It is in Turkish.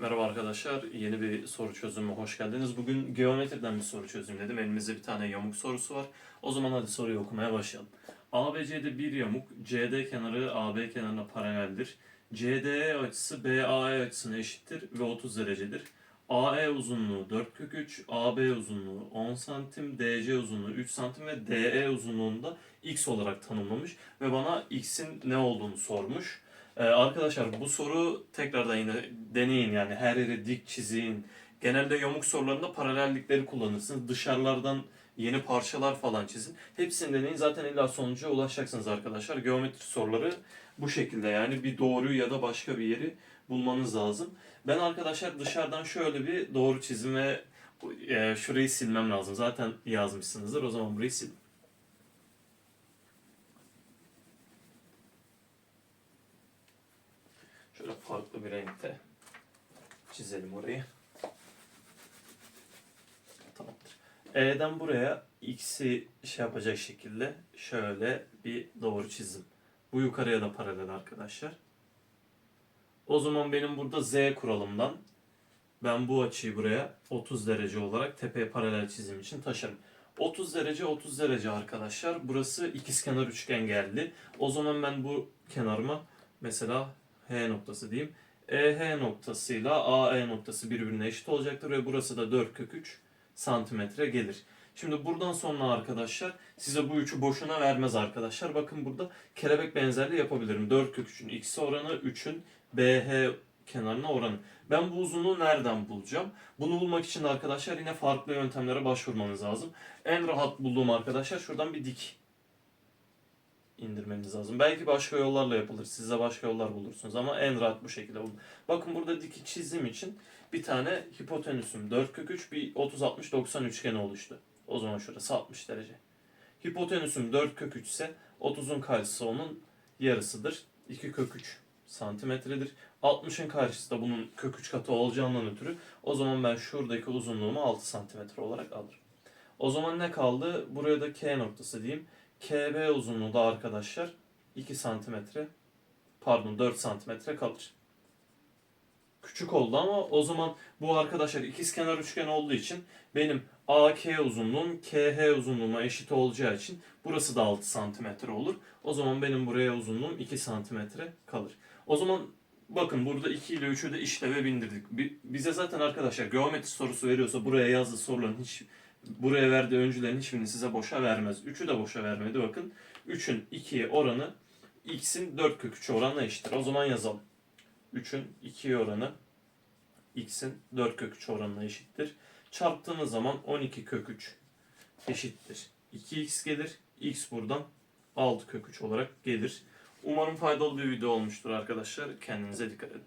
Merhaba arkadaşlar, yeni bir soru çözümü hoş geldiniz. Bugün geometriden bir soru çözeyim dedim. Elimizde bir tane yamuk sorusu var. O zaman hadi soruyu okumaya başlayalım. ABC'de bir yamuk, CD kenarı AB kenarına paraleldir. CDE açısı BAE açısına eşittir ve 30 derecedir. AE uzunluğu 4 kök 3, AB uzunluğu 10 santim, DC uzunluğu 3 santim ve DE uzunluğunda x olarak tanımlamış ve bana x'in ne olduğunu sormuş. Ee, arkadaşlar bu soru tekrardan yine deneyin yani her yere dik çizin. Genelde yamuk sorularında paralellikleri kullanırsınız. Dışarılardan yeni parçalar falan çizin. Hepsini deneyin zaten illa sonuca ulaşacaksınız arkadaşlar. Geometri soruları bu şekilde yani bir doğruyu ya da başka bir yeri bulmanız lazım. Ben arkadaşlar dışarıdan şöyle bir doğru çizime e, şurayı silmem lazım. Zaten yazmışsınızdır. O zaman burayı sil. Şöyle farklı bir renkte çizelim orayı. Tamamdır. E'den buraya x'i şey yapacak şekilde şöyle bir doğru çizdim. Bu yukarıya da paralel arkadaşlar. O zaman benim burada z kuralımdan ben bu açıyı buraya 30 derece olarak tepeye paralel çizim için taşırım. 30 derece 30 derece arkadaşlar. Burası ikizkenar üçgen geldi. O zaman ben bu kenarıma mesela H noktası diyeyim. EH noktasıyla AE noktası birbirine eşit olacaktır ve burası da 4 kök 3 santimetre gelir. Şimdi buradan sonra arkadaşlar size bu üçü boşuna vermez arkadaşlar. Bakın burada kelebek benzerliği yapabilirim. 4 kök 3'ün x oranı 3'ün BH kenarına oranı. Ben bu uzunluğu nereden bulacağım? Bunu bulmak için de arkadaşlar yine farklı yöntemlere başvurmanız lazım. En rahat bulduğum arkadaşlar şuradan bir dik indirmeniz lazım. Belki başka yollarla yapılır. Siz de başka yollar bulursunuz ama en rahat bu şekilde bulun. Bakın burada dik çizdiğim için bir tane hipotenüsüm 4 kök 3 bir 30 60 90 üçgeni oluştu. O zaman şurası 60 derece. Hipotenüsüm 4 kök 3 ise 30'un karşısı onun yarısıdır. 2 kök 3 santimetredir. 60'ın karşısı da bunun kök 3 katı olacağından ötürü o zaman ben şuradaki uzunluğumu 6 santimetre olarak alırım. O zaman ne kaldı? Buraya da K noktası diyeyim. KB uzunluğu da arkadaşlar 2 santimetre pardon 4 santimetre kalır. Küçük oldu ama o zaman bu arkadaşlar ikizkenar üçgen olduğu için benim AK uzunluğum KH uzunluğuma eşit olacağı için burası da 6 santimetre olur. O zaman benim buraya uzunluğum 2 santimetre kalır. O zaman bakın burada 2 ile 3'ü de işleve bindirdik. Bi- Bize zaten arkadaşlar geometri sorusu veriyorsa buraya yazdığı soruların hiç buraya verdiği öncülerin hiçbirini size boşa vermez. 3'ü de boşa vermedi bakın. 3'ün 2'ye oranı x'in 4 kök 3 oranına eşittir. O zaman yazalım. 3'ün 2'ye oranı x'in 4 kök 3 oranına eşittir. Çarptığımız zaman 12 kök 3 eşittir. 2x gelir. x buradan 6 kök 3 olarak gelir. Umarım faydalı bir video olmuştur arkadaşlar. Kendinize dikkat edin.